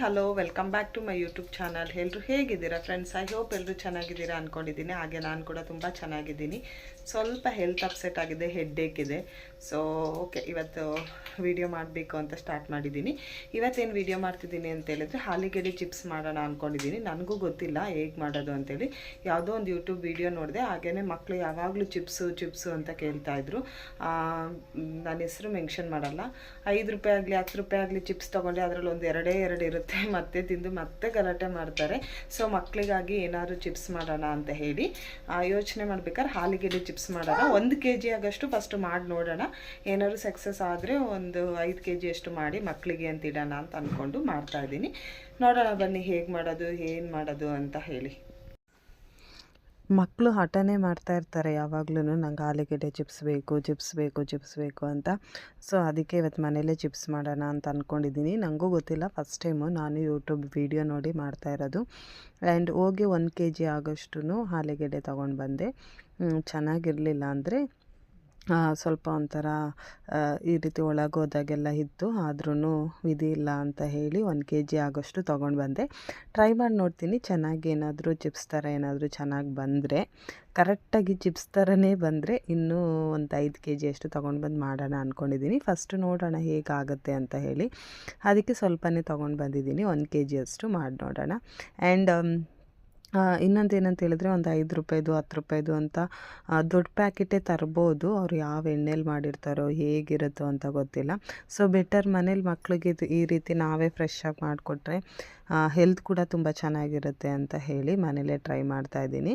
Hello welcome back to my YouTube channel ಎಲ್ಲರೂ ಹೇಗಿದ್ದೀರಾ friends I hope ಎಲ್ಲರೂ ಚೆನ್ನಾಗಿದ್ದೀರಾ ಅಂದ್ಕೊಂಡಿದ್ದೀನಿ ಹಾಗೆ ನಾನು ಕೂಡ ತುಂಬ ಚೆನ್ನಾಗಿದ್ದೀನಿ. ಸ್ವಲ್ಪ ಹೆಲ್ತ್ ಅಪ್ಸೆಟ್ ಆಗಿದೆ ಹೆಡ್ಡೇಕ್ ಇದೆ. ಸೊ ಓಕೆ ಇವತ್ತು ವಿಡಿಯೋ ಮಾಡಬೇಕು ಅಂತ ಸ್ಟಾರ್ಟ್ ಮಾಡಿದ್ದೀನಿ. ಇವತ್ತೇನು ವಿಡಿಯೋ ಮಾಡ್ತಿದ್ದೀನಿ ಅಂತ ಹೇಳಿದ್ರೆ ಹಾಲಿಗೆಡೆ ಚಿಪ್ಸ್ ಮಾಡೋಣ ಅಂದ್ಕೊಂಡಿದ್ದೀನಿ ನನಗೂ ಗೊತ್ತಿಲ್ಲ ಹೇಗೆ ಮಾಡೋದು ಅಂತೇಳಿ. ಯಾವುದೋ ಒಂದು ಯೂಟ್ಯೂಬ್ ವಿಡಿಯೋ ನೋಡಿದೆ ಹಾಗೆಯೇ ಮಕ್ಕಳು ಯಾವಾಗಲೂ ಚಿಪ್ಸು ಚಿಪ್ಸು ಅಂತ ಕೇಳ್ತಾಯಿದ್ರು ನನ್ನ ಹೆಸರು ಮೆನ್ಷನ್ ಮಾಡಲ್ಲ. ಐದು ರೂಪಾಯಿ ಆಗಲಿ, ಹತ್ತು ರೂಪಾಯಿ ಆಗಲಿ ಚಿಪ್ಸ್ ತೊಗೊಂಡೆ ಅದರಲ್ಲಿ ಒಂದು ಎರಡೇ ಎರಡು ಇರುತ್ತೆ. ಮತ್ತೆ ತಿಂದು ಮತ್ತೆ ಗಲಾಟೆ ಮಾಡ್ತಾರೆ. ಸೊ ಮಕ್ಕಳಿಗಾಗಿ ಏನಾದ್ರು ಚಿಪ್ಸ್ ಮಾಡೋಣ ಅಂತ ಹೇಳಿ ಯೋಚನೆ ಮಾಡ್ಬೇಕಾದ್ರೆ ಹಾಲಿಗೆಡೆ ಚಿಪ್ಸ್ ಮಾಡೋಣ. ಒಂದು ಕೆ ಜಿ ಆಗಷ್ಟು ಫಸ್ಟ್ ಮಾಡಿ ನೋಡೋಣ. ಏನಾದ್ರು ಸಕ್ಸಸ್ ಆದರೆ ಒಂದು ಐದು ಕೆ ಜಿಯಷ್ಟು ಮಾಡಿ ಮಕ್ಕಳಿಗೆ ಅಂತ ಇಡೋಣ ಅಂತ ಅಂದ್ಕೊಂಡು ಮಾಡ್ತಾ ಇದ್ದೀನಿ. ನೋಡೋಣ ಬನ್ನಿ ಹೇಗೆ ಮಾಡೋದು, ಏನು ಮಾಡೋದು ಅಂತ ಹೇಳಿ. ಮಕ್ಕಳು ಹಠನೇ ಮಾಡ್ತಾ ಇರ್ತಾರೆ ಯಾವಾಗ್ಲೂ ನಂಗೆ ಆಲೂಗೆಡ್ಡೆ ಚಿಪ್ಸ್ ಬೇಕು ಚಿಪ್ಸ್ ಬೇಕು ಚಿಪ್ಸ್ ಬೇಕು ಅಂತ. ಸೊ ಅದಕ್ಕೆ ಇವತ್ತು ಮನೇಲೇ ಚಿಪ್ಸ್ ಮಾಡೋಣ ಅಂತ ಅಂದ್ಕೊಂಡಿದ್ದೀನಿ ನನಗೂ ಗೊತ್ತಿಲ್ಲ ಫಸ್ಟ್ ಟೈಮು ನಾನು ಯೂಟ್ಯೂಬ್ ವೀಡಿಯೋ ನೋಡಿ ಮಾಡ್ತಾ ಇರೋದು. ಆ್ಯಂಡ್ ಹೋಗಿ ಒಂದು ಕೆ ಜಿ ಆಗೋಷ್ಟು ಆಲೂಗೆಡ್ಡೆ ತೊಗೊಂಡು ಬಂದೆ. ಚೆನ್ನಾಗಿರಲಿಲ್ಲ ಅಂದರೆ ಸ್ವಲ್ಪ ಒಂಥರ ಈ ರೀತಿ ಒಳಗೋದಾಗೆಲ್ಲ ಇತ್ತು. ಆದ್ರೂ ವಿಧಿ ಇಲ್ಲ ಅಂತ ಹೇಳಿ ಒಂದು ಕೆ ಜಿ ಆಗೋಷ್ಟು ತೊಗೊಂಡು ಬಂದೆ. ಟ್ರೈ ಮಾಡಿ ನೋಡ್ತೀನಿ. ಚೆನ್ನಾಗಿ ಏನಾದರೂ ಚಿಪ್ಸ್ ಥರ ಏನಾದರೂ ಚೆನ್ನಾಗಿ ಬಂದರೆ, ಕರೆಕ್ಟಾಗಿ ಚಿಪ್ಸ್ ಥರನೇ ಬಂದರೆ ಇನ್ನೂ ಒಂದು ಐದು ಕೆ ಜಿಯಷ್ಟು ತೊಗೊಂಡು ಬಂದು ಮಾಡೋಣ ಅಂದ್ಕೊಂಡಿದ್ದೀನಿ ಫಸ್ಟ್ ನೋಡೋಣ ಹೇಗಾಗುತ್ತೆ ಅಂತ ಹೇಳಿ, ಅದಕ್ಕೆ ಸ್ವಲ್ಪನೇ ತೊಗೊಂಡು ಬಂದಿದ್ದೀನಿ ಒಂದು ಕೆ ಜಿಯಷ್ಟು ಮಾಡಿ ನೋಡೋಣ. ಆ್ಯಂಡ್ ಇನ್ನೊಂದು ಏನಂತ ಹೇಳಿದ್ರೆ ಒಂದು ಐದು ರೂಪಾಯಿದು, ಹತ್ತು ರೂಪಾಯಿದು ಅಂತ ದೊಡ್ಡ ಪ್ಯಾಕೆಟೇ ತರ್ಬೋದು. ಅವ್ರು ಯಾವ ಎಣ್ಣೆಲಿ ಮಾಡಿರ್ತಾರೋ, ಹೇಗಿರುತ್ತೋ ಅಂತ ಗೊತ್ತಿಲ್ಲ. ಸೊ ಬೆಟರ್ ಮನೇಲಿ ಮಕ್ಕಳಿಗೆ ಇದು ಈ ರೀತಿ ನಾವೇ ಫ್ರೆಶ್ ಆಗಿ ಮಾಡಿಕೊಟ್ರೆ ಹೆಲ್ತ್ ಕೂಡ ತುಂಬ ಚೆನ್ನಾಗಿರುತ್ತೆ ಅಂತ ಹೇಳಿ ಮನೇಲೇ ಟ್ರೈ ಮಾಡ್ತಾ ಇದ್ದೀನಿ.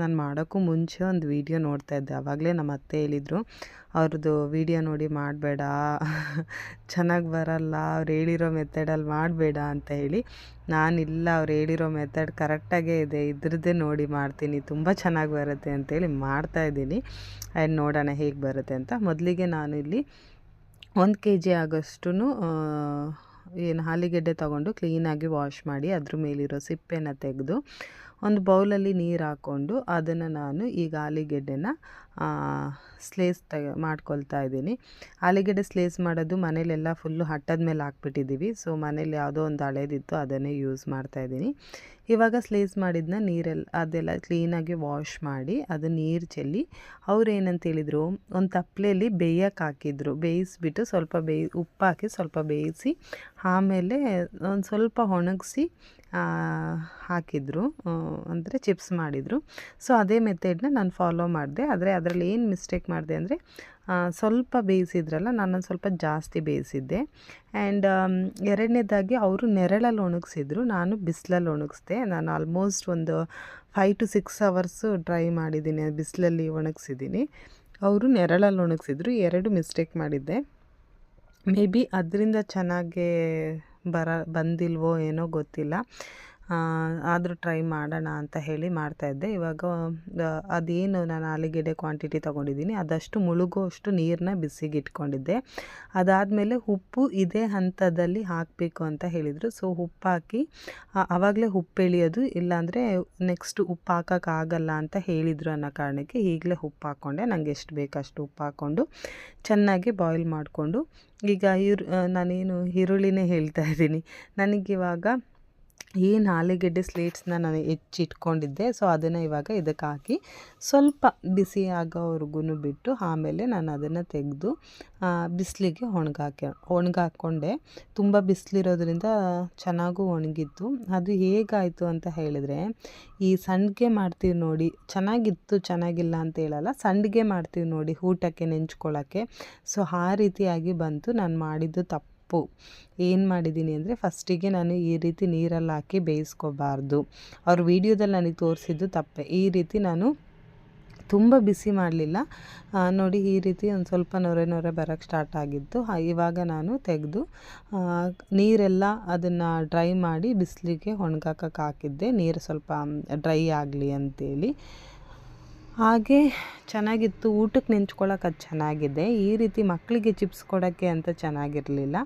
ನಾನು ಮಾಡೋಕ್ಕೂ ಮುಂಚೆ ಒಂದು ವೀಡಿಯೋ ನೋಡ್ತಾ ಇದ್ದೆ. ಆವಾಗಲೇ ನಮ್ಮ ಅತ್ತೆ ಹೇಳಿದರು ಅವ್ರದ್ದು ವೀಡಿಯೋ ನೋಡಿ ಮಾಡಬೇಡ. ಚೆನ್ನಾಗಿ ಬರಲ್ಲ. ಅವ್ರು ಹೇಳಿರೋ ಮೆಥಡಲ್ಲಿ ಮಾಡಬೇಡ ಅಂತ ಹೇಳಿ. ನಾನಿಲ್ಲ, ಅವ್ರು ಹೇಳಿರೋ ಮೆಥಡ್ ಕರೆಕ್ಟಾಗೇ ಇದೆ. ಇದ್ರದ್ದೇ ನೋಡಿ ಮಾಡ್ತೀನಿ. ತುಂಬ ಚೆನ್ನಾಗಿ ಬರುತ್ತೆ ಅಂತೇಳಿ ಮಾಡ್ತಾ ಇದ್ದೀನಿ. ಆ್ಯಂಡ್ ನೋಡೋಣ ಹೇಗೆ ಬರುತ್ತೆ ಅಂತ. ಮೊದಲಿಗೆ ನಾನು ಇಲ್ಲಿ ಒಂದು ಕೆ ಜಿ ಆಗೋಷ್ಟು ಏನು ಹಾಲಿಗೆಡ್ಡೆ ತೊಗೊಂಡು ಕ್ಲೀನಾಗಿ ವಾಶ್ ಮಾಡಿ ಅದ್ರ ಮೇಲಿರೋ ಸಿಪ್ಪೆನ ತೆಗೆದು ಒಂದು ಬೌಲಲ್ಲಿ ನೀರು ಹಾಕ್ಕೊಂಡು ಅದನ್ನು ನಾನು ಈಗ ಆಲೂಗೆಡ್ಡೆನ ಸ್ಲೇಸ್ ತ ಮಾಡ್ಕೊಳ್ತಾ ಇದ್ದೀನಿ. ಆಲೂಗೆಡ್ಡೆ ಸ್ಲೇಸ್ ಮಾಡೋದು ಮನೇಲೆಲ್ಲ ಫುಲ್ಲು ಹಟ್ಟದ ಮೇಲೆ ಹಾಕ್ಬಿಟ್ಟಿದ್ದೀವಿ. ಸೊ, ಮನೇಲಿ ಯಾವುದೋ ಒಂದು ಹಳೇದಿತ್ತು ಅದನ್ನೇ ಯೂಸ್ ಮಾಡ್ತಾ ಇದ್ದೀನಿ. ಇವಾಗ ಸ್ಲೇಸ್ ಮಾಡಿದ್ನ ನೀರೆಲ್ಲ ಅದೆಲ್ಲ ಕ್ಲೀನಾಗಿ ವಾಶ್ ಮಾಡಿ ಅದು ನೀರು ಚೆಲ್ಲಿ, ಅವ್ರು ಏನಂತ ಹೇಳಿದರು, ಒಂದು ತಪ್ಪಲೆಯಲ್ಲಿ ಬೇಯಕ್ಕೆ ಹಾಕಿದ್ರು. ಬೇಯಿಸ್ಬಿಟ್ಟು ಸ್ವಲ್ಪ ಬೇಯಿ ಉಪ್ಪು ಹಾಕಿ ಸ್ವಲ್ಪ ಬೇಯಿಸಿ, ಆಮೇಲೆ ಒಂದು ಸ್ವಲ್ಪ ಒಣಗಿಸಿ ಹಾಕಿದ್ರು ಅಂದರೆ ಚಿಪ್ಸ್ ಮಾಡಿದರು. ಸೊ ಅದೇ ಮೆಥಡ್ನ ನಾನು ಫಾಲೋ ಮಾಡಿದೆ. ಆದರೆ ಅದರಲ್ಲಿ ಏನು ಮಿಸ್ಟೇಕ್ ಮಾಡಿದೆ ಅಂದರೆ ಸ್ವಲ್ಪ ಬೇಯಿಸಿದ್ರಲ್ಲ, ನಾನೊಂದು ಸ್ವಲ್ಪ ಜಾಸ್ತಿ ಬೇಯಿಸಿದ್ದೆ. ಆ್ಯಂಡ್ ಎರಡನೇದಾಗಿ ಅವರು ನೆರಳಲ್ಲಿ ಒಣಗಿಸಿದ್ರು, ನಾನು ಬಿಸಿಲಲ್ಲಿ ಒಣಗಿಸ್ದೆ. ನಾನು ಆಲ್ಮೋಸ್ಟ್ ಒಂದು five to six hours dry ಮಾಡಿದ್ದೀನಿ, ಬಿಸಿಲಲ್ಲಿ ಒಣಗಿಸಿದ್ದೀನಿ. ಅವರು ನೆರಳಲ್ಲಿ ಒಣಗಿಸಿದ್ರು, ಎರಡು ಮಿಸ್ಟೇಕ್ ಮಾಡಿದ್ದೆ. ಮೇ ಬಿ ಅದರಿಂದ ಚೆನ್ನಾಗೇ ಬರ ಬಂದಿಲ್ವೋ ಏನೋ ಗೊತ್ತಿಲ್ಲ. ಆದರೂ ಟ್ರೈ ಮಾಡೋಣ ಅಂತ ಹೇಳಿ ಮಾಡ್ತಾಯಿದ್ದೆ ಇವಾಗ ಅದೇನು ನಾನು ಆಲೂಗೆಡ್ಡೆ ಕ್ವಾಂಟಿಟಿ ತೊಗೊಂಡಿದ್ದೀನಿ. ಅದಷ್ಟು ಮುಳುಗುವಷ್ಟು ನೀರನ್ನ ಬಿಸಿಗೆ ಇಟ್ಕೊಂಡಿದ್ದೆ. ಅದಾದಮೇಲೆ ಉಪ್ಪು ಇದೇ ಹಂತದಲ್ಲಿ ಹಾಕಬೇಕು ಅಂತ ಹೇಳಿದರು. ಸೊ ಉಪ್ಪು ಹಾಕಿ ಆವಾಗಲೇ ಉಪ್ಪು ಎಳಿಯೋದು, ಇಲ್ಲಾಂದರೆ ನೆಕ್ಸ್ಟ್ ಉಪ್ಪು ಹಾಕೋಕ್ಕಾಗಲ್ಲ ಅಂತ ಹೇಳಿದರು ಅನ್ನೋ ಕಾರಣಕ್ಕೆ ಈಗಲೇ ಉಪ್ಪು ಹಾಕ್ಕೊಂಡೆ ನನಗೆ ಎಷ್ಟು ಬೇಕು ಅಷ್ಟು ಉಪ್ಪು ಹಾಕ್ಕೊಂಡು ಚೆನ್ನಾಗಿ ಬಾಯ್ಲ್ ಮಾಡಿಕೊಂಡು ಈಗ ಇರು ನಾನೇನು ಈರುಳ್ಳಿನೇ ಹೇಳ್ತಾ ಇದ್ದೀನಿ. ನನಗಿವಾಗ ಏನು ನಾಲಿಗೆಡ್ಡೆ ಸ್ಲೇಟ್ಸ್ನ ನಾನು ಹೆಚ್ಚಿಟ್ಕೊಂಡಿದ್ದೆ. ಸೊ ಅದನ್ನು ಇವಾಗ ಇದಕ್ಕೆ ಹಾಕಿ ಸ್ವಲ್ಪ ಬಿಸಿ ಆಗೋವರೆಗೂ ಬಿಟ್ಟು ಆಮೇಲೆ ನಾನು ಅದನ್ನು ತೆಗೆದು ಬಿಸಿಲಿಗೆ ಒಣಗಾಕೆ ಒಣಗಾಕೊಂಡೆ ತುಂಬ ಬಿಸಿಲಿರೋದ್ರಿಂದ ಚೆನ್ನಾಗೂ ಒಣಗಿತ್ತು. ಅದು ಹೇಗಾಯಿತು ಅಂತ ಹೇಳಿದ್ರೆ, ಈ ಸಂಡಿಗೆ ಮಾಡ್ತೀವಿ ನೋಡಿ, ಚೆನ್ನಾಗಿತ್ತು, ಚೆನ್ನಾಗಿಲ್ಲ ಅಂತ ಹೇಳಲ್ಲ, ಸಂಡಿಗೆ ಮಾಡ್ತೀವಿ ನೋಡಿ ಊಟಕ್ಕೆ ನೆಂಚ್ಕೊಳ್ಳೋಕ್ಕೆ ಸೊ ಆ ರೀತಿಯಾಗಿ ಬಂತು. ನಾನು ಮಾಡಿದ್ದು ತಪ್ಪು. ಏನು ಮಾಡಿದ್ದೀನಿ ಅಂದರೆ ಫಸ್ಟಿಗೆ ನಾನು ಈ ರೀತಿ ನೀರಲ್ಲಿ ಹಾಕಿ ಬೇಯಿಸ್ಕೋಬಾರ್ದು. ಅವ್ರ ವಿಡಿಯೋದಲ್ಲಿ ನನಗೆ ತೋರಿಸಿದ್ದು ತಪ್ಪೆ. ಈ ರೀತಿ ನಾನು ತುಂಬ ಬಿಸಿ ಮಾಡಲಿಲ್ಲ. ನೋಡಿ ಈ ರೀತಿ ಒಂದು ಸ್ವಲ್ಪ ನೊರೆ ನೊರೆ ಬರೋಕ್ಕೆ ಸ್ಟಾರ್ಟ್ ಆಗಿತ್ತು. ಇವಾಗ ನಾನು ತೆಗೆದು ನೀರೆಲ್ಲ ಅದನ್ನು ಡ್ರೈ ಮಾಡಿ ಬಿಸಿಲಿಗೆ ಒಣಗಾಕಕ್ಕೆ ಹಾಕಿದ್ದೆ. ನೀರು ಸ್ವಲ್ಪ ಡ್ರೈ ಆಗಲಿ ಅಂತೇಳಿ. ಹಾಗೆ ಚೆನ್ನಾಗಿತ್ತು, ಊಟಕ್ಕೆ ನೆಂಚ್ಕೊಳ್ಳೋಕೆ ಅದು ಚೆನ್ನಾಗಿದೆ. ಈ ರೀತಿ ಮಕ್ಕಳಿಗೆ ಚಿಪ್ಸ್ ಕೊಡೋಕ್ಕೆ ಅಂತ ಚೆನ್ನಾಗಿರಲಿಲ್ಲ.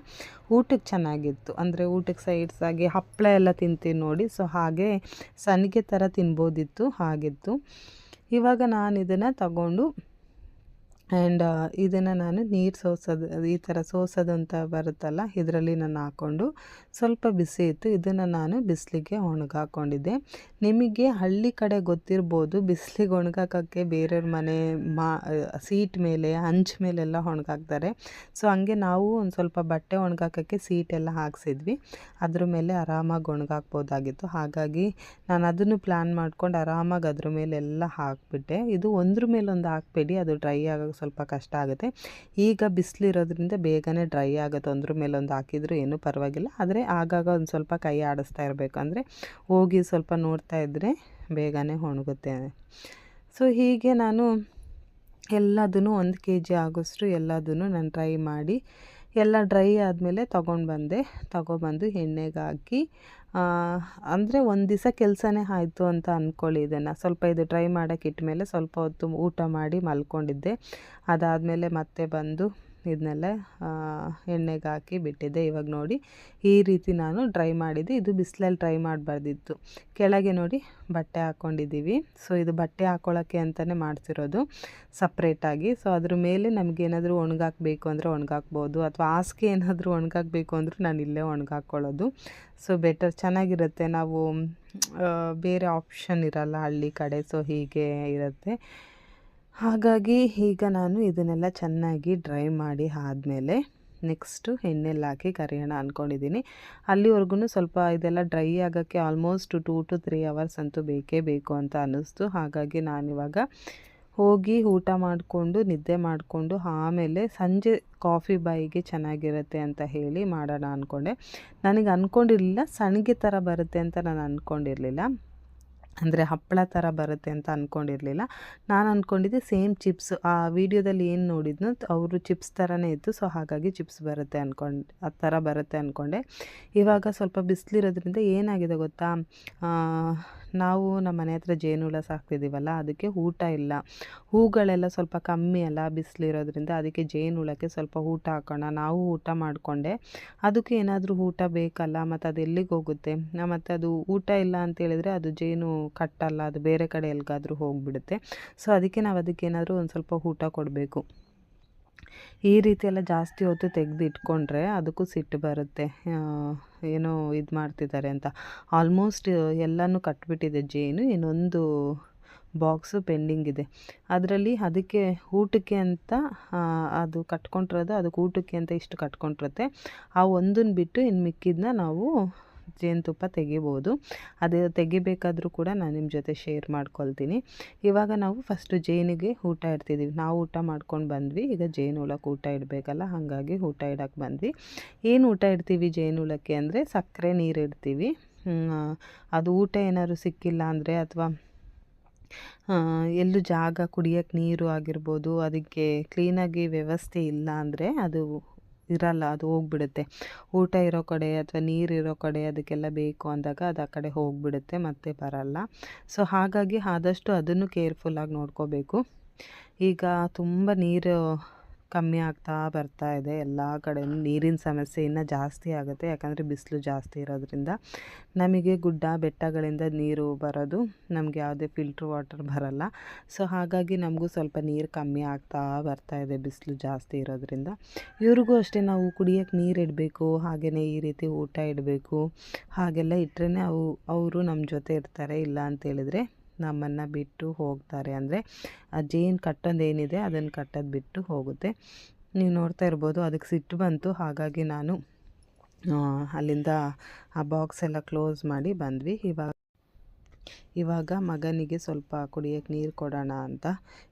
ಊಟಕ್ಕೆ ಚೆನ್ನಾಗಿತ್ತು. ಅಂದರೆ ಊಟಕ್ಕೆ ಸೈಡ್ಸ್ ಆಗಿ ಹಪ್ಪಳ ಎಲ್ಲ ತಿಂತೀನಿ ನೋಡಿ. ಸೊ ಹಾಗೆ ಸನಿಗೆ ಥರ ತಿನ್ಬೋದಿತ್ತು, ಹಾಗಿತ್ತು. ಇವಾಗ ನಾನು ಇದನ್ನು ತಗೊಂಡು ಆ್ಯಂಡ್ ಇದನ್ನು ನಾನು ನೀರು ಸೋಸೋದು, ಈ ಥರ ಸೋಸೋದು ಬರುತ್ತಲ್ಲ, ಇದರಲ್ಲಿ ನಾನು ಹಾಕ್ಕೊಂಡು ಸ್ವಲ್ಪ ಬಿಸಿ ಇತ್ತು, ಇದನ್ನು ನಾನು ಬಿಸಿಲಿಗೆ ಒಣಗಾಕೊಂಡಿದ್ದೆ. ನಿಮಗೆ ಹಳ್ಳಿ ಕಡೆ ಗೊತ್ತಿರ್ಬೋದು, ಬಿಸಿಲಿಗೆ ಒಣಗಾಕೋಕ್ಕೆ ಬೇರೆಯವ್ರ ಮನೆ, ಮಾ, ಸೀಟ್ ಮೇಲೆ ಹಂಚ್ ಮೇಲೆಲ್ಲ ಒಣಗಾಕ್ತಾರೆ. ಸೊ, ಹಂಗೆ ನಾವು ಒಂದು ಸ್ವಲ್ಪ ಬಟ್ಟೆ ಒಣಗಾಕೋಕ್ಕೆ ಎಲ್ಲ ಹಾಕ್ಸಿದ್ವಿ. ಅದ್ರ ಮೇಲೆ ಆರಾಮಾಗಿ ಒಣಗಾಕ್ಬೋದಾಗಿತ್ತು. ಹಾಗಾಗಿ ನಾನು ಅದನ್ನು ಪ್ಲ್ಯಾನ್ ಮಾಡ್ಕೊಂಡು ಆರಾಮಾಗಿ ಅದ್ರ ಮೇಲೆಲ್ಲ ಹಾಕಿಬಿಟ್ಟೆ. ಇದು ಒಂದ್ರ ಮೇಲೊಂದು ಹಾಕಬೇಡಿ, ಅದು ಡ್ರೈ ಆಗೋಕ್ಕೆ ಸ್ವಲ್ಪ ಕಷ್ಟ ಆಗುತ್ತೆ. ಈಗ ಬಿಸಿಲಿರೋದ್ರಿಂದ ಬೇಗನೆ ಡ್ರೈ ಆಗುತ್ತೆ. ಒಂದ್ರ ಮೇಲೊಂದು ಹಾಕಿದ್ರು ಏನೂ ಪರವಾಗಿಲ್ಲ. ಆದರೆ ಆಗಾಗ ಒಂದು ಸ್ವಲ್ಪ ಕೈ ಆಡಿಸ್ತಾ ಇರಬೇಕು. ಅಂದರೆ ಹೋಗಿ ಸ್ವಲ್ಪ ನೋಡ್ತಾ ಇದ್ದರೆ ಬೇಗನೆ ಒಣಗುತ್ತೆ. ಸೊ ಹೀಗೆ ನಾನು ಎಲ್ಲದನ್ನು ಒಂದು ಕೆ ಜಿ ಆಗೋಷ್ಟು ಎಲ್ಲದನ್ನು ನಾನು ಟ್ರೈ ಮಾಡಿ, ಎಲ್ಲ ಡ್ರೈ ಆದಮೇಲೆ ತೊಗೊಂಡು ಬಂದೆ. ತೊಗೊಬಂದು ಎಣ್ಣೆಗೆ ಹಾಕಿ ಅಂದರೆ ಒಂದು ದಿವಸ ಕೆಲಸನೇ ಆಯಿತು ಅಂತ ಅಂದ್ಕೊಳ್ಳಿ ಇದನ್ನು. ಸ್ವಲ್ಪ ಇದು ಡ್ರೈ ಮಾಡೋಕ್ಕಿಟ್ಟ ಮೇಲೆ ಸ್ವಲ್ಪ ಹೊತ್ತು ಊಟ ಮಾಡಿ ಮಲ್ಕೊಂಡಿದ್ದೆ. ಅದಾದಮೇಲೆ ಮತ್ತೆ ಬಂದು ಇದನ್ನೆಲ್ಲ ಎಣ್ಣೆಗೆ ಹಾಕಿ ಬಿಟ್ಟಿದ್ದೆ. ಇವಾಗ ನೋಡಿ, ಈ ರೀತಿ ನಾನು ಡ್ರೈ ಮಾಡಿದ್ದೆ. ಇದು ಬಿಸಿಲಲ್ಲಿ ಡ್ರೈ ಮಾಡಬಾರ್ದಿತ್ತು ಕೆಳಗೆ ನೋಡಿ ಬಟ್ಟೆ ಹಾಕ್ಕೊಂಡಿದ್ದೀವಿ ಸೊ, ಇದು ಬಟ್ಟೆ ಹಾಕ್ಕೊಳ್ಳೋಕ್ಕೆ ಅಂತಲೇ ಮಾಡ್ತಿರೋದು ಸಪ್ರೇಟಾಗಿ ಸೊ, ಅದ್ರ ಮೇಲೆ ನಮಗೇನಾದರೂ ಒಣಗಾಕಬೇಕು ಅಂದರೆ ಒಣಗಾಕ್ಬೋದು. ಅಥವಾ ಹಾಸಿಗೆ ಏನಾದರೂ ಒಣಗಾಕಬೇಕು ಅಂದರೂ ನಾನು ಇಲ್ಲೇ ಒಣಗಾಕ್ಕೊಳ್ಳೋದು ಸೊ ಬೆಟರ್ ಚೆನ್ನಾಗಿರುತ್ತೆ. ನಾವು ಬೇರೆ ಆಪ್ಷನ್ ಇರಲ್ಲ ಹಳ್ಳಿ ಕಡೆ, ಸೊ, ಹೀಗೆ ಇರುತ್ತೆ. ಹಾಗಾಗಿ ಈಗ ನಾನು ಇದನ್ನೆಲ್ಲ ಚೆನ್ನಾಗಿ ಡ್ರೈ ಮಾಡಿ ಆದಮೇಲೆ ನೆಕ್ಸ್ಟು ಎಣ್ಣೆಲ್ಲಿ ಹಾಕಿ ಕರಿಯೋಣ ಅಂದ್ಕೊಂಡಿದ್ದೀನಿ ಅಲ್ಲಿವರೆಗೂ ಸ್ವಲ್ಪ ಇದೆಲ್ಲ ಡ್ರೈ ಆಗೋಕ್ಕೆ almost two to three hours ಅಂತೂ ಬೇಕೇ ಬೇಕು ಅಂತ ಅನ್ನಿಸ್ತು. ಹಾಗಾಗಿ ನಾನಿವಾಗ ಹೋಗಿ ಊಟ ಮಾಡಿಕೊಂಡು, ನಿದ್ದೆ ಮಾಡಿಕೊಂಡು ಆಮೇಲೆ ಸಂಜೆ ಕಾಫಿ ಬಾಯಿಗೆ ಚೆನ್ನಾಗಿರುತ್ತೆ ಅಂತ ಹೇಳಿ ಮಾಡೋಣ ಅಂದ್ಕೊಂಡೆ ನನಗೆ ಅಂದ್ಕೊಂಡಿರಲಿಲ್ಲ ಸಣ್ಣಗೆ ಥರ ಬರುತ್ತೆ ಅಂತ ನಾನು ಅಂದ್ಕೊಂಡಿರಲಿಲ್ಲ ಅಂದರೆ ಹಪ್ಪಳ ಥರ ಬರುತ್ತೆ ಅಂತ ಅಂದ್ಕೊಂಡಿರಲಿಲ್ಲ ನಾನು ಅಂದ್ಕೊಂಡಿದ್ದೆ ಸೇಮ್ ಚಿಪ್ಸ್, ಆ ವಿಡಿಯೋದಲ್ಲಿ ಏನು ನೋಡಿದ್ನೋ ಅವರು ಚಿಪ್ಸ್ ಥರನೇ ಇತ್ತು, ಸೊ ಹಾಗಾಗಿ ಚಿಪ್ಸ್ ಬರುತ್ತೆ ಅಂದ್ಕೊಂಡು ಆ ಥರ ಬರುತ್ತೆ ಅಂದ್ಕೊಂಡೆ ಇವಾಗ ಸ್ವಲ್ಪ ಬಿಸಿಲಿರೋದ್ರಿಂದ ಏನಾಗಿದೆ ಗೊತ್ತಾ? ನಾವು ನಮ್ಮ ಮನೆ ಹತ್ರ ಜೇನುಹುಳ ಸಾಕ್ತಿದ್ದೀವಲ್ಲ ಅದಕ್ಕೆ ಊಟ ಇಲ್ಲ. ಹೂಗಳೆಲ್ಲ ಸ್ವಲ್ಪ ಕಮ್ಮಿ ಅಲ್ಲ ಬಿಸಿಲಿರೋದ್ರಿಂದ, ಅದಕ್ಕೆ ಜೇನುಹುಳಕ್ಕೆ ಸ್ವಲ್ಪ ಊಟ ಹಾಕೋಣ. ನಾವು ಊಟ ಮಾಡಿಕೊಂಡೆ. ಅದಕ್ಕೆ ಏನಾದರೂ ಊಟ ಬೇಕಲ್ಲ, ಮತ್ತು ಅದು ಎಲ್ಲಿಗೆ ಹೋಗುತ್ತೆ? ಮತ್ತು ಅದು ಊಟ ಇಲ್ಲ ಅಂತ ಹೇಳಿದ್ರೆ ಅದು ಜೇನು ಕಟ್ಟಲ್ಲ, ಅದು ಬೇರೆ ಕಡೆ ಎಲ್ಲಿಗಾದರೂ ಹೋಗಿಬಿಡುತ್ತೆ. ಸೊ ಅದಕ್ಕೆ ನಾವು ಅದಕ್ಕೆ ಏನಾದರೂ ಒಂದು ಸ್ವಲ್ಪ ಊಟ ಕೊಡಬೇಕು. ಈ ರೀತಿ ಎಲ್ಲ ಜಾಸ್ತಿ ಹೊತ್ತು ತೆಗೆದು ಇಟ್ಕೊಂಡ್ರೆ ಅದಕ್ಕೂ ಸಿಟ್ಟು ಬರುತ್ತೆ. ಏನೋ ಇದು ಮಾಡ್ತಿದ್ದಾರೆ ಅಂತ. ಆಲ್ಮೋಸ್ಟ್ ಎಲ್ಲನೂ ಕಟ್ಬಿಟ್ಟಿದೆ ಜೇನು. ಇನ್ನೊಂದು ಬಾಕ್ಸು ಪೆಂಡಿಂಗ್ ಇದೆ ಅದರಲ್ಲಿ ಅದಕ್ಕೆ ಊಟಕ್ಕೆ ಅಂತ ಅದು ಕಟ್ಕೊಂಡಿರೋದು, ಅದಕ್ಕೆ ಊಟಕ್ಕೆ ಅಂತ ಇಷ್ಟು ಕಟ್ಕೊಂಡಿರುತ್ತೆ. ಆ ಒಂದನ್ನು ಬಿಟ್ಟು ಇನ್ನು ಮಿಕ್ಕಿದ್ದನ್ನ ನಾವು ಜೇನುತುಪ್ಪ ತೆಗಿಬೋದು. ಅದು ತೆಗಿಬೇಕಾದರೂ ಕೂಡ ನಾನು ನಿಮ್ಮ ಜೊತೆ ಶೇರ್ ಮಾಡ್ಕೊಳ್ತೀನಿ. ಇವಾಗ ನಾವು ಫಸ್ಟು ಜೇನಿಗೆ ಊಟ ಇಡ್ತಿದ್ದೀವಿ ನಾವು ಊಟ ಮಾಡ್ಕೊಂಡು ಬಂದ್ವಿ. ಈಗ ಜೇನು ಹುಳಕ್ಕೆ ಊಟ ಇಡಬೇಕಲ್ಲ, ಹಾಗಾಗಿ ಊಟ ಇಡೋಕ್ಕೆ ಬಂದ್ವಿ. ಏನು ಊಟ ಇಡ್ತೀವಿ ಜೇನು ಹುಳಕ್ಕೆ ಅಂದರೆ ಸಕ್ಕರೆ ನೀರು ಇಡ್ತೀವಿ. ಅದು ಊಟ ಏನಾದ್ರು ಸಿಕ್ಕಿಲ್ಲ ಅಂದರೆ ಅಥವಾ ಎಲ್ಲೂ ಜಾಗ ಕುಡಿಯೋಕ್ಕೆ ನೀರು ಆಗಿರ್ಬೋದು, ಅದಕ್ಕೆ ಕ್ಲೀನಾಗಿ ವ್ಯವಸ್ಥೆ ಇಲ್ಲ ಅಂದರೆ ಅದು ಇರಲ್ಲ, ಅದು ಹೋಗ್ಬಿಡುತ್ತೆ. ಊಟ ಇರೋ ಕಡೆ ಅಥವಾ ನೀರು ಇರೋ ಕಡೆ ಅದಕ್ಕೆಲ್ಲ ಬೇಕು ಅಂದಾಗ ಅದು ಆ ಕಡೆ ಹೋಗಿಬಿಡುತ್ತೆ, ಮತ್ತೆ ಬರಲ್ಲ. ಸೊ ಹಾಗಾಗಿ ಆದಷ್ಟು ಅದನ್ನು ಕೇರ್ಫುಲ್ಲಾಗಿ ನೋಡ್ಕೋಬೇಕು. ಈಗ ತುಂಬ ನೀರು ಕಮ್ಮಿ ಆಗ್ತಾ ಬರ್ತಾ ಇದೆ. ಎಲ್ಲ ಕಡೆ ನೀರಿನ ಸಮಸ್ಯೆ ಇನ್ನೂ ಜಾಸ್ತಿ ಆಗುತ್ತೆ. ಯಾಕಂದರೆ ಬಿಸಿಲು ಜಾಸ್ತಿ ಇರೋದ್ರಿಂದ ನಮಗೆ ಗುಡ್ಡ, ಬೆಟ್ಟಗಳಿಂದ ನೀರು ಬರೋದು ನಮಗೆ ಯಾವುದೇ ಫಿಲ್ಟ್ರ್ ವಾಟರ್ ಬರಲ್ಲ. ಸೊ ಹಾಗಾಗಿ ನಮಗೂ ಸ್ವಲ್ಪ ನೀರು ಕಮ್ಮಿ ಆಗ್ತಾ ಬರ್ತಾ ಇದೆ ಬಿಸಿಲು ಜಾಸ್ತಿ ಇರೋದ್ರಿಂದ. ಇವ್ರಿಗೂ ಅಷ್ಟೇ ನಾವು ಕುಡಿಯೋಕ್ಕೆ ನೀರು ಇಡಬೇಕು ಹಾಗೆಯೇ ಈ ರೀತಿ ಊಟ ಇಡಬೇಕು, ಹಾಗೆಲ್ಲ ಇಟ್ಟರೆ ಅವು, ಅವರು ನಮ್ಮ ಜೊತೆ ಇರ್ತಾರೆ, ಇಲ್ಲ ಅಂತೇಳಿದರೆ ನಮ್ಮನ್ನು ಬಿಟ್ಟು ಹೋಗ್ತಾರೆ. ಅಂದರೆ ಆ ಜೇನು ಕಟ್ಟೋದು ಏನಿದೆ ಅದನ್ನು ಕಟ್ಟೋದು ಬಿಟ್ಟು ಹೋಗುತ್ತೆ. ನೀವು ನೋಡ್ತಾ ಇರ್ಬೋದು ಅದಕ್ಕೆ ಸಿಟ್ಟು ಬಂತು. ಹಾಗಾಗಿ ನಾನು ಅಲ್ಲಿಂದ ಆ ಬಾಕ್ಸ್ ಎಲ್ಲ ಕ್ಲೋಸ್ ಮಾಡಿ ಬಂದ್ವಿ. ಇವಾಗ ಇವಾಗ ಮಗನಿಗೆ ಸ್ವಲ್ಪ ಕುಡಿಯೋಕ್ಕೆ ನೀರು ಕೊಡೋಣ ಅಂತ.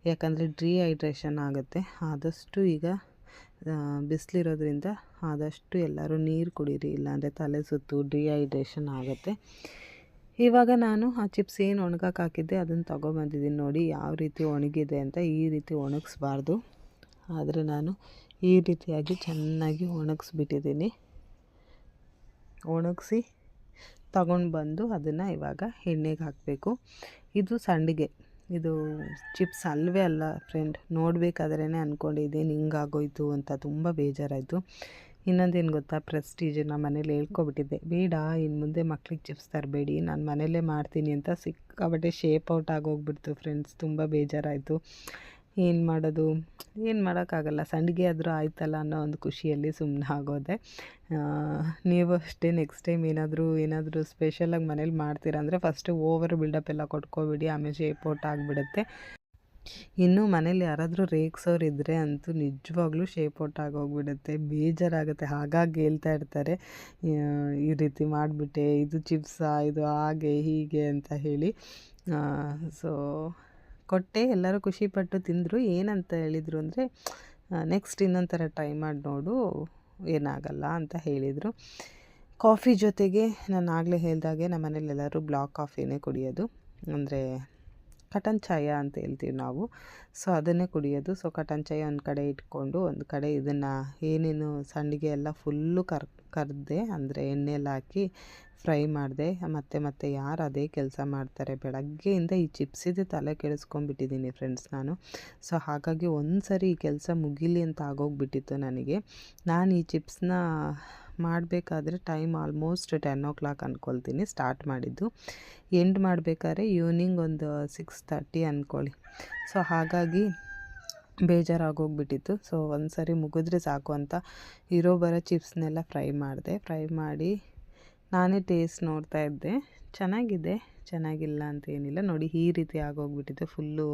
ಯಾಕಂದರೆ ಡಿಹೈಡ್ರೇಷನ್ ಆಗುತ್ತೆ. ಆದಷ್ಟು ಈಗ ಬಿಸಿಲಿರೋದ್ರಿಂದ ಆದಷ್ಟು ಎಲ್ಲರೂ ನೀರು ಕುಡೀರಿ. ಇಲ್ಲಾಂದರೆ ತಲೆ ಸುತ್ತು ಡಿಹೈಡ್ರೇಷನ್ ಆಗುತ್ತೆ. ಇವಾಗ ನಾನು ಆ ಚಿಪ್ಸ್ ಏನು ಒಣಗಕ್ಕೆ ಹಾಕಿದ್ದೆ ಅದನ್ನು ತೊಗೊಬಂದಿದ್ದೀನಿ ನೋಡಿ ಯಾವ ರೀತಿ ಒಣಗಿದೆ ಅಂತ ಈ ರೀತಿ ಒಣಗಿಸ್ಬಾರ್ದು. ಆದರೆ ನಾನು ಈ ರೀತಿಯಾಗಿ ಚೆನ್ನಾಗಿ ಒಣಗಿಸ್ಬಿಟ್ಟಿದ್ದೀನಿ. ಒಣಗಿಸಿ ತಗೊಂಡು ಬಂದು ಅದನ್ನು ಇವಾಗ ಎಣ್ಣೆಗೆ ಹಾಕಬೇಕು. ಇದು ಸಂಡಿಗೆ. ಇದು ಚಿಪ್ಸ್ ಅಲ್ವೇ ಅಲ್ಲ ಫ್ರೆಂಡ್ ನೋಡಬೇಕಾದ್ರೇ ಅಂದ್ಕೊಂಡಿದ್ದೀನಿ ಹಿಂಗಾಗೋಯ್ತು ಅಂತ, ತುಂಬ ಬೇಜಾರಾಯಿತು. ಇನ್ನೊಂದೇನು ಗೊತ್ತಾ? ಪ್ರೆಸ್ಟೀಜ್ ನಾನು ಮನೇಲಿ ಹೇಳ್ಕೊಬಿಟ್ಟಿದ್ದೆ. ಬೇಡ ಇನ್ನು ಮುಂದೆ ಮಕ್ಳಿಗೆ ಚಿಪ್ಸ್ ತರಬೇಡಿ. ನಾನು ಮನೆಯಲ್ಲೇ ಮಾಡ್ತೀನಿ ಅಂತ ಸಿಕ್ಕಾಬಟ್ಟೆ ಶೇಪ್ ಔಟ್ ಆಗೋಗ್ಬಿಡ್ತು ಫ್ರೆಂಡ್ಸ್ ತುಂಬ ಬೇಜಾರಾಯಿತು. ಏನು ಮಾಡೋದು? ಏನು ಮಾಡೋಕ್ಕಾಗಲ್ಲ. ಸಂಡಿಗೆ ಆದರೂ ಆಯ್ತಲ್ಲ ಅನ್ನೋ ಒಂದು ಖುಷಿಯಲ್ಲಿ ಸುಮ್ಮನೆ ಆಗೋದೆ. ನೀವು ಅಷ್ಟೇ ನೆಕ್ಸ್ಟ್ ಟೈಮ್ ಏನಾದರೂ ಏನಾದರೂ ಸ್ಪೆಷಲಾಗಿ ಮನೇಲಿ ಮಾಡ್ತೀರಾ ಅಂದರೆ ಫಸ್ಟು ಓವರ್ ಬಿಲ್ಡಪ್ ಎಲ್ಲ ಕೊಟ್ಕೋಬಿಡಿ. ಆಮೇಲೆ ಶೇಪ್ ಔಟ್ ಆಗಿಬಿಡುತ್ತೆ. ಇನ್ನು ಮನೇಲಿ ಯಾರಾದರೂ ರೇಗ್ಸೋರು ಇದ್ದರೆ ಅಂತೂ ನಿಜವಾಗ್ಲೂ ಶೇಪ್ ಔಟ್ ಆಗೋಗ್ಬಿಡುತ್ತೆ, ಬೇಜಾರಾಗುತ್ತೆ. ಹಾಗಾಗಿ ಹೇಳ್ತಾ ಇರ್ತಾರೆ, ಈ ರೀತಿ ಮಾಡಿಬಿಟ್ಟೆ, ಇದು ಚಿಪ್ಸಾ ಇದು ಹಾಗೆ, ಹೀಗೆ ಅಂತ ಹೇಳಿ. ಸೊ ಕೊಟ್ಟೆ, ಎಲ್ಲರೂ ಖುಷಿಪಟ್ಟು ತಿಂದರು. ಏನಂತ ಹೇಳಿದರು ಅಂದರೆ ನೆಕ್ಸ್ಟ್ ಇನ್ನೊಂದು ಥರ ಟ್ರೈ ಮಾಡಿ ನೋಡು, ಏನಾಗಲ್ಲ ಅಂತ ಹೇಳಿದರು. ಕಾಫಿ ಜೊತೆಗೆ ನಾನು ಆಗಲೇ ಹೇಳಿದಾಗೆ ನಮ್ಮ ಮನೇಲಿ ಎಲ್ಲರೂ ಬ್ಲಾಕ್ ಕಾಫಿನೇ ಕುಡಿಯೋದು. ಅಂದರೆ ಕಟನ್ ಚಾಯ ಅಂತ ಹೇಳ್ತೀವಿ ನಾವು. ಸೊ ಅದನ್ನೇ ಕುಡಿಯೋದು. ಸೊ ಕಟನ್ ಚಾಯ ಒಂದು ಕಡೆ ಇಟ್ಕೊಂಡು, ಒಂದು ಕಡೆ ಇದನ್ನು ಏನೇನು ಸಂಡಿಗೆ ಎಲ್ಲ ಫುಲ್ಲು ಕರ್, ಕರೆದೆ ಅಂದರೆ ಎಣ್ಣೆಲಿ ಹಾಕಿ ಫ್ರೈ ಮಾಡಿದೆ, ಮತ್ತೆ ಮತ್ತೆ ಯಾರು ಅದೇ ಕೆಲಸ ಮಾಡ್ತಾರೆ. ಬೆಳಗ್ಗೆಯಿಂದ ಈ ಚಿಪ್ಸಿದೆ ತಲೆ ಕೆಡಿಸ್ಕೊಂಡ್ಬಿಟ್ಟಿದ್ದೀನಿ ಫ್ರೆಂಡ್ಸ್ ನಾನು. ಸೊ, ಹಾಗಾಗಿ ಒಂದು ಸರಿ ಈ ಕೆಲಸ ಮುಗಿಲಿ ಅಂತ ಆಗೋಗ್ಬಿಟ್ಟಿತ್ತು ನನಗೆ. ನಾನು ಈ ಚಿಪ್ಸ್ನ ಮಾಡಬೇಕಾದ್ರೆ time almost ten o'clock ಅಂದ್ಕೊಳ್ತೀನಿ ಸ್ಟಾರ್ಟ್ ಮಾಡಿದ್ದು. ಎಂಡ್ ಮಾಡಬೇಕಾದ್ರೆ ಈವ್ನಿಂಗ್ ಒಂದು ಸಿಕ್ಸ್ ತರ್ಟಿ ಅಂದ್ಕೊಳ್ಳಿ ಸೊ, ಹಾಗಾಗಿ ಬೇಜಾರಾಗೋಗ್ಬಿಟ್ಟಿತ್ತು. ಸೊ ಒಂದು ಸರಿ ಮುಗಿದ್ರೆ ಸಾಕು ಅಂತ ಇರೋ ಬರೋ ಚಿಪ್ಸ್ನೆಲ್ಲ ಫ್ರೈ ಮಾಡಿದೆ. ಫ್ರೈ ಮಾಡಿ ನಾನೇ ಟೇಸ್ಟ್ ನೋಡ್ತಾ ಇದ್ದೆ. ಚೆನ್ನಾಗಿದೆ, ಚೆನ್ನಾಗಿಲ್ಲ ಅಂತ ಏನಿಲ್ಲ. ನೋಡಿ, ಈ ರೀತಿ ಆಗೋಗ್ಬಿಟ್ಟಿದೆ ಫುಲ್ಲು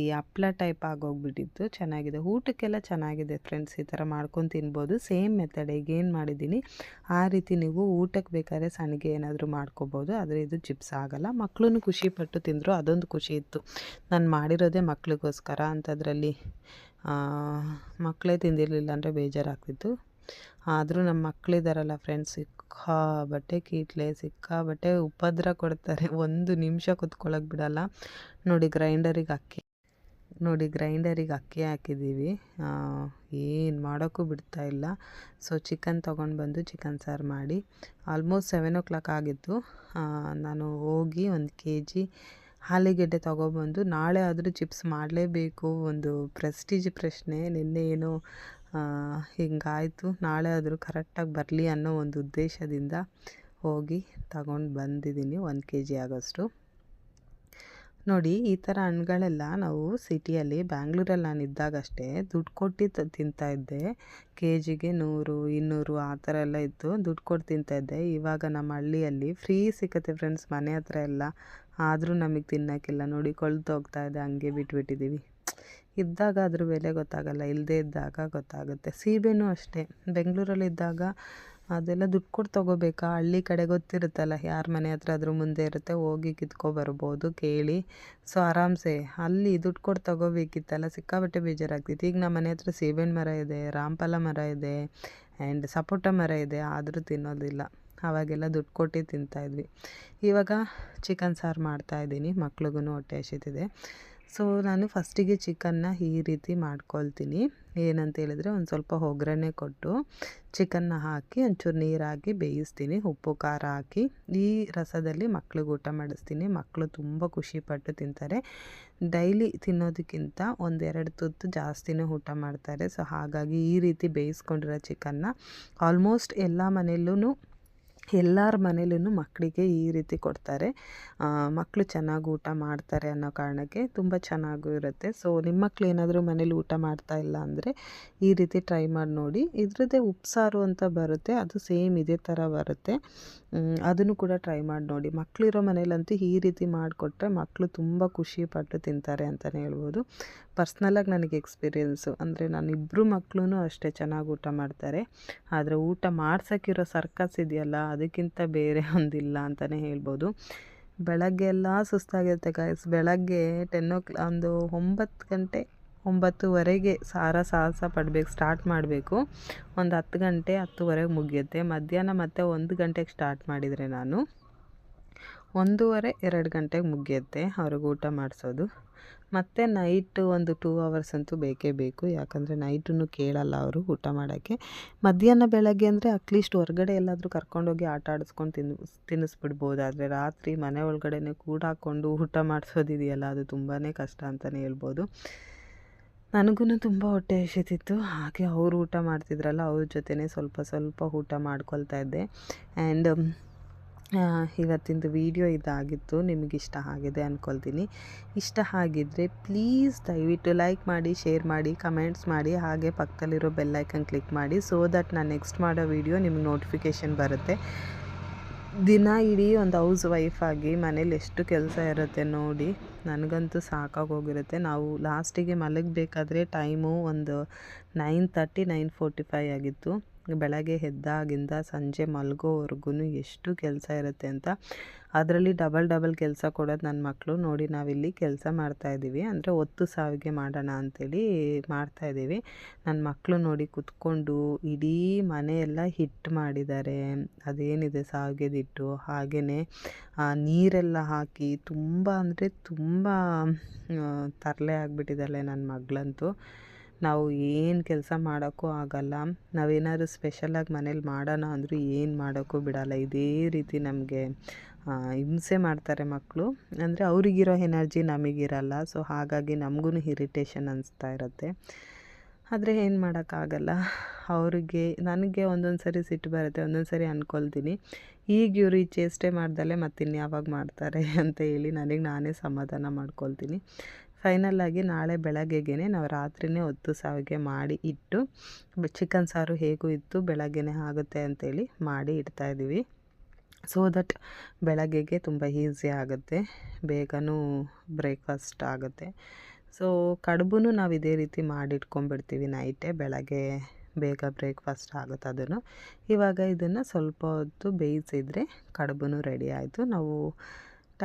ಈ ಹಪ್ಳ ಟೈಪ್ ಆಗೋಗ್ಬಿಟ್ಟಿತ್ತು. ಚೆನ್ನಾಗಿದೆ. ಊಟಕ್ಕೆಲ್ಲ ಚೆನ್ನಾಗಿದೆ ಫ್ರೆಂಡ್ಸ್ ಈ ಥರ ಮಾಡ್ಕೊಂಡು ತಿನ್ಬೋದು. ಸೇಮ್ ಮೆಥಡ್ ಈಗೇನು ಮಾಡಿದ್ದೀನಿ. ಆ ರೀತಿ ನೀವು ಊಟಕ್ಕೆ ಬೇಕಾದ್ರೆ ಸಣ್ಣಗೆ ಏನಾದರೂ ಮಾಡ್ಕೋಬೋದು. ಆದರೆ ಇದು ಚಿಪ್ಸ್ ಆಗಲ್ಲ. ಮಕ್ಕಳೂ ಖುಷಿಪಟ್ಟು ತಿಂದರು. ಅದೊಂದು ಖುಷಿ ಇತ್ತು. ನಾನು ಮಾಡಿರೋದೇ ಮಕ್ಳಿಗೋಸ್ಕರ. ಅಂಥದ್ರಲ್ಲಿ ಮಕ್ಕಳೇ ತಿಂದಿರಲಿಲ್ಲ ಅಂದರೆ ಬೇಜಾರಾಗ್ತಿತ್ತು. ಆದರೂ ನಮ್ಮ ಮಕ್ಕಳಿದಾರಲ್ಲ ಫ್ರೆಂಡ್ಸ್ ಸಿಕ್ಕಾಬಟ್ಟೆ ಕೀಟ್ಲೆ ಸಿಕ್ಕಾಬಟ್ಟೆ ಉಪದ್ರ ಕೊಡ್ತಾರೆ. ಒಂದು ನಿಮಿಷ ಕುತ್ಕೊಳ್ಳೋಕೆ ಬಿಡಲ್ಲ. ನೋಡಿ, ಗ್ರೈಂಡರಿಗೆ ಅಕ್ಕಿ, ನೋಡಿ, ಗ್ರೈಂಡರಿಗೆ ಅಕ್ಕಿ ಹಾಕಿದ್ದೀವಿ ಏನು ಮಾಡೋಕ್ಕೂ ಬಿಡ್ತಾ ಇಲ್ಲ. ಸೊ ಚಿಕನ್ ತೊಗೊಂಡು ಬಂದು ಚಿಕನ್ ಸಾರು ಮಾಡಿ. ಆಲ್ಮೋಸ್ಟ್ ಸೆವೆನ್ ಓ ಕ್ಲಾಕ್ ಆಗಿತ್ತು ನಾನು ಹೋಗಿ ಒಂದು ಕೆ ಜಿ ಹಾಲಿಗೆಡ್ಡೆ ತೊಗೊಬಂದು ನಾಳೆ ಆದರೂ ಚಿಪ್ಸ್ ಮಾಡಲೇಬೇಕು. ಒಂದು ಪ್ರೆಸ್ಟೀಜ್ ಪ್ರಶ್ನೆ. ನಿನ್ನೆ ಏನೋ ಹಿಂಗಾಯಿತು. ನಾಳೆ ಆದರೂ ಕರೆಕ್ಟಾಗಿ ಬರಲಿ ಅನ್ನೋ ಒಂದು ಉದ್ದೇಶದಿಂದ ಹೋಗಿ ತಗೊಂಡು ಬಂದಿದ್ದೀನಿ ಒಂದು ಕೆ ಜಿ ಆಗೋಷ್ಟು. ನೋಡಿ, ಈ ಥರ ಹಣ್ಣುಗಳೆಲ್ಲ ನಾವು ಸಿಟಿಯಲ್ಲಿ ಬ್ಯಾಂಗ್ಳೂರಲ್ಲಿ ನಾನು ಇದ್ದಾಗಷ್ಟೇ ದುಡ್ಡು ಕೊಟ್ಟು ತಿಂತಾಯಿದ್ದೆ ಕೆ ಜಿಗೆ ನೂರು, ಇನ್ನೂರು ಆ ಥರ ಎಲ್ಲ ಇತ್ತು. ದುಡ್ಡು ಕೊಟ್ಟು ತಿಂತಾಯಿದ್ದೆ ಇವಾಗ ನಮ್ಮ ಹಳ್ಳಿಯಲ್ಲಿ ಫ್ರೀ ಸಿಕ್ಕತ್ತೆ ಫ್ರೆಂಡ್ಸ್ ಮನೆ ಹತ್ರ ಎಲ್ಲ. ಆದರೂ ನಮಗೆ ತಿನ್ನೋಕ್ಕಿಲ್ಲ. ನೋಡಿ ಕೊಳ್ತು ಹೋಗ್ತಾ ಇದೆ. ಹಂಗೆ ಬಿಟ್ಬಿಟ್ಟಿದ್ದೀವಿ ಇದ್ದಾಗ ಅದ್ರ ಬೆಲೆ ಗೊತ್ತಾಗಲ್ಲ ಇಲ್ಲದೇ ಇದ್ದಾಗ ಗೊತ್ತಾಗುತ್ತೆ. ಸೀಬೆನೂ ಅಷ್ಟೇ. ಬೆಂಗಳೂರಲ್ಲಿ ಇದ್ದಾಗ ಅದೆಲ್ಲ ದುಡ್ಡು ಕೊಟ್ಟು ತೊಗೋಬೇಕಾ? ಹಳ್ಳಿ ಕಡೆ ಗೊತ್ತಿರುತ್ತಲ್ಲ, ಯಾರ ಮನೆ ಹತ್ರ ಅದ್ರ ಮುಂದೆ ಇರುತ್ತೆ, ಹೋಗಿ ಕಿತ್ಕೊಬರ್ಬೋದು ಕೇಳಿ. ಸೊ ಆರಾಮ್ಸೆ. ಅಲ್ಲಿ ದುಡ್ಡು ಕೊಟ್ಟು ತೊಗೋಬೇಕಿತ್ತಲ್ಲ ಸಿಕ್ಕಾಬಟ್ಟೆ ಬೇಜಾರಾಗ್ತಿತ್ತು. ಈಗ ನಮ್ಮ ಮನೆ ಹತ್ರ ಸೇಬೆಹಣ್ಣು ಮರ ಇದೆ ರಾಮಫಲ ಮರ ಇದೆ ಆ್ಯಂಡ್ ಸಪೋಟ ಮರ ಇದೆ, ಆದರೂ ತಿನ್ನೋದಿಲ್ಲ. ಆವಾಗೆಲ್ಲ ದುಡ್ಡು ಕೊಟ್ಟು ತಿಂತಾಯಿದ್ವಿ ಇವಾಗ ಚಿಕನ್ ಸಾರು ಮಾಡ್ತಾಯಿದ್ದೀನಿ ಮಕ್ಳಿಗೂ ಹೊಟ್ಟೆ ಹಸಿತಿದೆ. ಸೊ, ನಾನು ಫಸ್ಟಿಗೆ ಚಿಕನ್ನ ಈ ರೀತಿ ಮಾಡ್ಕೊಳ್ತೀನಿ. ಏನಂತ ಹೇಳಿದ್ರೆ ಒಂದು ಸ್ವಲ್ಪ ಒಗ್ಗರಣೆ ಕೊಟ್ಟು ಚಿಕನ್ನ ಹಾಕಿ ಒಂಚೂರು ನೀರು ಹಾಕಿ ಬೇಯಿಸ್ತೀನಿ. ಉಪ್ಪು, ಖಾರ ಹಾಕಿ ಈ ರಸದಲ್ಲಿ ಮಕ್ಳಿಗೆ ಊಟ ಮಾಡಿಸ್ತೀನಿ. ಮಕ್ಕಳು ತುಂಬ ಖುಷಿಪಟ್ಟು ತಿಂತಾರೆ. ಡೈಲಿ ತಿನ್ನೋದಕ್ಕಿಂತ ಒಂದೆರಡು ತುತ್ತು ಜಾಸ್ತಿನೇ ಊಟ ಮಾಡ್ತಾರೆ. ಸೊ, ಹಾಗಾಗಿ ಈ ರೀತಿ ಬೇಯಿಸ್ಕೊಂಡಿರೋ ಚಿಕನ್ನ ಆಲ್ಮೋಸ್ಟ್ ಎಲ್ಲ ಮನೆಯಲ್ಲೂ ಎಲ್ಲರ ಮನೇಲೂ ಮಕ್ಕಳಿಗೆ ಈ ರೀತಿ ಕೊಡ್ತಾರೆ. ಮಕ್ಕಳು ಚೆನ್ನಾಗಿ ಊಟ ಮಾಡ್ತಾರೆ ಅನ್ನೋ ಕಾರಣಕ್ಕೆ ತುಂಬ ಚೆನ್ನಾಗೂ ಇರುತ್ತೆ. ಸೊ ನಿಮ್ಮ ಮಕ್ಕಳು ಏನಾದರೂ ಮನೇಲಿ ಊಟ ಮಾಡ್ತಾ ಇಲ್ಲ ಅಂದರೆ ಈ ರೀತಿ ಟ್ರೈ ಮಾಡಿ ನೋಡಿ. ಇದ್ರದ್ದೇ ಉಪ್ಸಾರು ಅಂತ ಬರುತ್ತೆ, ಅದು ಸೇಮ್ ಇದೇ ಥರ ಬರುತ್ತೆ. ಅದನ್ನು ಕೂಡ ಟ್ರೈ ಮಾಡಿ ನೋಡಿ. ಮಕ್ಕಳಿರೋ ಮನೇಲಂತೂ ಈ ರೀತಿ ಮಾಡಿಕೊಟ್ರೆ ಮಕ್ಕಳು ತುಂಬ ಖುಷಿಪಟ್ಟು ತಿಂತಾರೆ ಅಂತಲೇ ಹೇಳ್ಬೋದು. ಪರ್ಸ್ನಲಾಗಿ ನನಗೆ ಎಕ್ಸ್ಪೀರಿಯೆನ್ಸು ಅಂದರೆ ನಾನು ಇಬ್ಬರು ಮಕ್ಕಳು ಅಷ್ಟೇ ಚೆನ್ನಾಗಿ ಊಟ ಮಾಡ್ತಾರೆ. ಆದರೆ ಊಟ ಮಾಡ್ಸೋಕ್ಕಿರೋ ಸರ್ಕಸ್ ಇದೆಯಲ್ಲ, ಅದಕ್ಕಿಂತ ಬೇರೆ ಒಂದಿಲ್ಲ ಅಂತಲೇ ಹೇಳ್ಬೋದು. ಬೆಳಗ್ಗೆ ಎಲ್ಲ ಸುಸ್ತಾಗಿರುತ್ತೆ ಗಾಯ್ಸ್ ಬೆಳಗ್ಗೆ ಟೆನ್ ಓ ಕ್ಲಾ ಒಂದು ಒಂಬತ್ತು ಗಂಟೆ, ಒಂಬತ್ತುವರೆಗೆ ಸಾರ ಸಾಹಸ ಪಡಬೇಕು ಸ್ಟಾರ್ಟ್ ಮಾಡಬೇಕು. ಒಂದು ಹತ್ತು ಗಂಟೆ, ಹತ್ತುವರೆಗೆ ಮುಗಿಯುತ್ತೆ. ಮಧ್ಯಾಹ್ನ ಮತ್ತೆ ಒಂದು ಗಂಟೆಗೆ ಸ್ಟಾರ್ಟ್ ಮಾಡಿದರೆ ನಾನು. ಒಂದೂವರೆ, ಎರಡು ಗಂಟೆಗೆ ಮುಗಿಯುತ್ತೆ ಅವ್ರಿಗೆ ಊಟ ಮಾಡಿಸೋದು. ಮತ್ತು ನೈಟು ಒಂದು ಟೂ ಅವರ್ಸ್ ಅಂತೂ ಬೇಕೇ ಬೇಕು. ಯಾಕಂದರೆ ನೈಟನ್ನು ಕೇಳಲ್ಲ ಅವರು ಊಟ ಮಾಡೋಕ್ಕೆ. ಮಧ್ಯಾಹ್ನ ಬೆಳಗ್ಗೆ ಅಂದರೆ ಅಟ್ಲೀಸ್ಟ್ ಹೊರಗಡೆ ಎಲ್ಲಾದರೂ ಕರ್ಕೊಂಡೋಗಿ ಆಟ ಆಡಿಸ್ಕೊಂಡು ತಿನ್ ತಿನ್ನಿಸ್ಬಿಡ್ಬೋದು ಆದರೆ ರಾತ್ರಿ ಮನೆ ಒಳಗಡೆ ಕೂಡ ಹಾಕ್ಕೊಂಡು ಊಟ ಮಾಡಿಸೋದಿದೆಯಲ್ಲ, ಅದು ತುಂಬಾ ಕಷ್ಟ ಅಂತಲೇ ಹೇಳ್ಬೋದು. ನನಗೂ ತುಂಬ ಹೊಟ್ಟೆ ಹಸಿತಿತ್ತು. ಹಾಗೆ ಅವರು ಊಟ ಮಾಡ್ತಿದ್ರಲ್ಲ, ಅವ್ರ ಜೊತೆನೇ ಸ್ವಲ್ಪ ಸ್ವಲ್ಪ ಊಟ ಮಾಡ್ಕೊಳ್ತಾ ಇದ್ದೆ. ಆ್ಯಂಡ್ ಇವತ್ತಿಂದು ವಿಡಿಯೋ ಇದಾಗಿತ್ತು. ನಿಮಗೆ ಇಷ್ಟ ಆಗಿದೆ ಅಂದ್ಕೊಳ್ತೀನಿ ಇಷ್ಟ ಆಗಿದ್ದರೆ ಪ್ಲೀಸ್ ದಯವಿಟ್ಟು ಲೈಕ್ ಮಾಡಿ ಶೇರ್ ಮಾಡಿ ಕಮೆಂಟ್ಸ್ ಮಾಡಿ. ಹಾಗೆ ಪಕ್ಕದಲ್ಲಿರೋ ಬೆಲ್ಲೈಕನ್ ಕ್ಲಿಕ್ ಮಾಡಿ ಸೊ ದಟ್ ನಾನು ನೆಕ್ಸ್ಟ್ ಮಾಡೋ ವಿಡಿಯೋ ನಿಮ್ಗೆ ನೋಟಿಫಿಕೇಷನ್ ಬರುತ್ತೆ. ದಿನ ಇಡೀ ಒಂದು ಹೌಸ್ ವೈಫ್ ಆಗಿ ಮನೇಲಿ ಎಷ್ಟು ಕೆಲಸ ಇರುತ್ತೆ ನೋಡಿ ನನಗಂತೂ ಸಾಕಾಗೋಗಿರುತ್ತೆ. ನಾವು ಲಾಸ್ಟಿಗೆ ಮಲಗಬೇಕಾದ್ರೆ ಟೈಮು ಒಂದು nine thirty nine forty five ಆಗಿತ್ತು. ಬೆಳಗ್ಗೆ ಎದ್ದಾಗಿಂದ ಸಂಜೆ ಮಲಗೋವರೆಗೂ ಎಷ್ಟು ಕೆಲಸ ಇರುತ್ತೆ ಅಂತ. ಅದರಲ್ಲಿ ಡಬಲ್ ಡಬಲ್ ಕೆಲಸ ಕೊಡೋದು ನನ್ನ ಮಕ್ಕಳು ನೋಡಿ, ನಾವಿಲ್ಲಿ ಕೆಲಸ ಮಾಡ್ತಾಯಿದ್ದೀವಿ ಅಂದರೆ ಒತ್ತು ಸಾವಿಗೆ ಮಾಡೋಣ ಅಂಥೇಳಿ ಮಾಡ್ತಾಯಿದ್ದೀವಿ ನನ್ನ ಮಕ್ಕಳು ನೋಡಿ ಕುತ್ಕೊಂಡು ಇಡೀ ಮನೆಯೆಲ್ಲ ಹಿಟ್ಟು ಮಾಡಿದ್ದಾರೆ. ಅದೇನಿದೆ? ಸಾವಿಗೆದಿಟ್ಟು ಹಾಗೆಯೇ ನೀರೆಲ್ಲ ಹಾಕಿ ತುಂಬ ಅಂದರೆ ತುಂಬ ತರಲೆ ಆಗಿಬಿಟ್ಟಿದ್ದಾಳೆ ನನ್ನ ಮಗಳಂತೂ. ನಾವು ಏನು ಕೆಲಸ ಮಾಡೋಕ್ಕೂ ಆಗಲ್ಲ. ನಾವೇನಾದ್ರು ಸ್ಪೆಷಲಾಗಿ ಮನೇಲಿ ಮಾಡೋಣ ಅಂದರೂ ಏನು ಮಾಡೋಕ್ಕೂ ಬಿಡಲ್ಲ. ಇದೇ ರೀತಿ ನಮಗೆ ಹಿಂಸೆ ಮಾಡ್ತಾರೆ ಮಕ್ಕಳು ಅಂದರೆ ಅವರಿಗಿರೋ ಎನರ್ಜಿ ನಮಗಿರಲ್ಲ. ಸೊ ಹಾಗಾಗಿ ನಮಗೂ ಇರಿಟೇಷನ್ ಅನಿಸ್ತಾ ಇರುತ್ತೆ. ಆದರೆ ಏನು ಮಾಡೋಕ್ಕಾಗಲ್ಲ. ಅವ್ರಿಗೆ, ನನಗೆ ಒಂದೊಂದು ಸರಿ ಸಿಟ್ಟು ಬರುತ್ತೆ ಒಂದೊಂದು ಸರಿ ಅಂದ್ಕೊಳ್ತೀನಿ ಈಗ ಇವರು ಈ ಚೇಷ್ಟೆ ಮಾಡ್ದಲ್ಲೇ ಮತ್ತಿನ್ಯಾವಾಗ ಮಾಡ್ತಾರೆ ಅಂತ ಹೇಳಿ ನನಗೆ ನಾನೇ ಸಮಾಧಾನ ಮಾಡ್ಕೊಳ್ತೀನಿ. ಫೈನಲ್ಲಾಗಿ ನಾಳೆ ಬೆಳಗ್ಗೆಗೆ ನಾವು ರಾತ್ರಿನೇ ಹೊತ್ತು ಸಾವಿಗೆ ಮಾಡಿ ಇಟ್ಟು ಚಿಕನ್ ಸಾರು ಹೇಗೂ ಇತ್ತು, ಬೆಳಗ್ಗೆನೇ ಆಗುತ್ತೆ ಅಂತೇಳಿ ಮಾಡಿ ಇಡ್ತಾಯಿದ್ದೀವಿ ಸೊ ದಟ್ ಬೆಳಗ್ಗೆಗೆ ತುಂಬ ಈಸಿ ಆಗುತ್ತೆ, ಬೇಗನೂ ಬ್ರೇಕ್ಫಾಸ್ಟ್ ಆಗುತ್ತೆ. ಸೊ ಕಡುಬು ನಾವು ಇದೇ ರೀತಿ ಮಾಡಿಟ್ಕೊಂಡ್ಬಿಡ್ತೀವಿ ನೈಟೇ ಬೆಳಗ್ಗೆ ಬೇಗ ಬ್ರೇಕ್ಫಾಸ್ಟ್ ಆಗುತ್ತೆ ಅದನ್ನು. ಇವಾಗ ಇದನ್ನು ಸ್ವಲ್ಪ ಹೊತ್ತು ಬೇಯಿಸಿದರೆ ಕಡುಬು ರೆಡಿ ಆಯಿತು. ನಾವು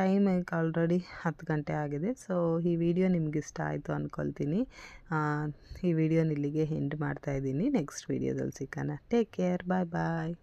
ಟೈಮ್ ಈಗ ಆಲ್ರೆಡಿ ಹತ್ತು ಗಂಟೆ ಆಗಿದೆ. ಸೊ ಈ ವಿಡಿಯೋ ನಿಮ್ಗೆ ಇಷ್ಟ ಆಯಿತು ಅಂದ್ಕೊಳ್ತೀನಿ ಈ ವಿಡಿಯೋನ ಇಲ್ಲಿಗೆ ಎಂಡ್ ಮಾಡ್ತಾಯಿದ್ದೀನಿ ನೆಕ್ಸ್ಟ್ ವೀಡಿಯೋದಲ್ಲಿ ಸಿಕ್ಕೋಣ ಟೇಕ್ ಕೇರ್ ಬಾಯ್ ಬಾಯ್